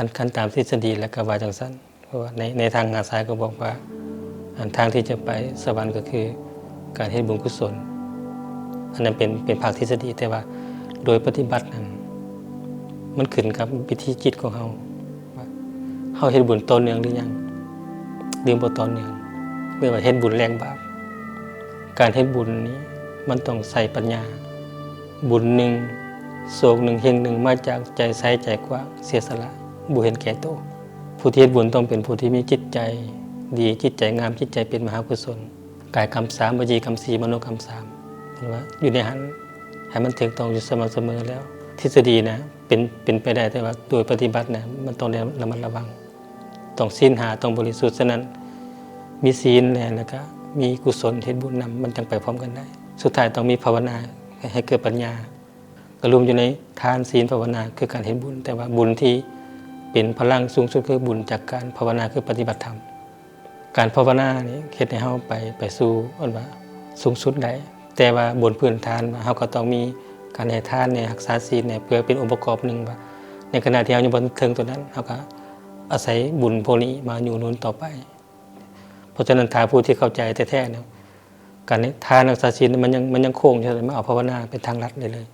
คันคันตามทฤษฎีและก็ว่าจังซั่นเพราะว่าในในทางงานสายก็บอกว่าอันทางที่จะไปสวรรค์ก็คือการเฮ็ดบุญกุศล อันนั้นเป็นเป็นภาคทฤษฎีแต่ว่าโดยปฏิบัตินั้น มันขึ้นกับวิธีจิตของเฮาว่าเฮาเฮ็ดบุญต่อเนื่องหรือยังหรือบ่ต่อเนื่องหรือว่าเฮ็ดบุญแรงบาปการเฮ็ดบุญนี้ มันต้องใส่ปัญญา บุญหนึ่งโศกหนึ่งเฮงหนึ่งมาจากใจใสใจกว้างเสียสละ บุเห็นแก่โตวผู้ที่เฮ็ดบุญต้องเป็นผู้ที่มีจิตใจดีจิตใจงามจิตใจเป็นมหากุศลกายกรรมสามวจีกรรมสี่มโนกรรมสามเห็นว่าอยู่ในหันให้มันถึงตรงอยู่สม่ำเสมอแล้ว ทฤษฎีนะเป็นเป็นไปได้แต่ว่าโดยปฏิบัตินะมันต้องระมัดระวังต้องศีลหาต้องบริสุทธิ์ฉะนั้น มีศีลแล้วก็มีกุศลเฮ็ดบุญนำมันจังไปพร้อมกันได้ สุดท้ายต้องมีภาวนาให้เกิดปัญญาก็รวมอยู่ในทานศีลภาวนาคือการเฮ็ดบุญ แต่ว่าบุญที่ เป็นพลังสูงสุดคือบุญจากการภาวนาคือปฏิบัติธรรม การภาวนานี่เฮ็ดให้เฮาไปไปสู่อันว่าสูงสุดได้แต่ว่าบนพื้นฐานเฮาก็ต้องมีการให้ทานเนี่ยรักษาศีลเนี่ยเพื่อเป็นองค์ประกอบหนึ่งว่าในขณะที่เฮาอยู่บนเทิงตัวนั้นเฮาก็อาศัยบุญพวกนี้มาอยู่นุนต่อไป เพราะฉะนั้นถ้าผู้ที่เข้าใจแท้ๆเนี่ยการให้ทานรักษาศีลมันยังมันยังโค้งใช่ไหมมาเอาภาวนาเป็นทางลัดเลยเลย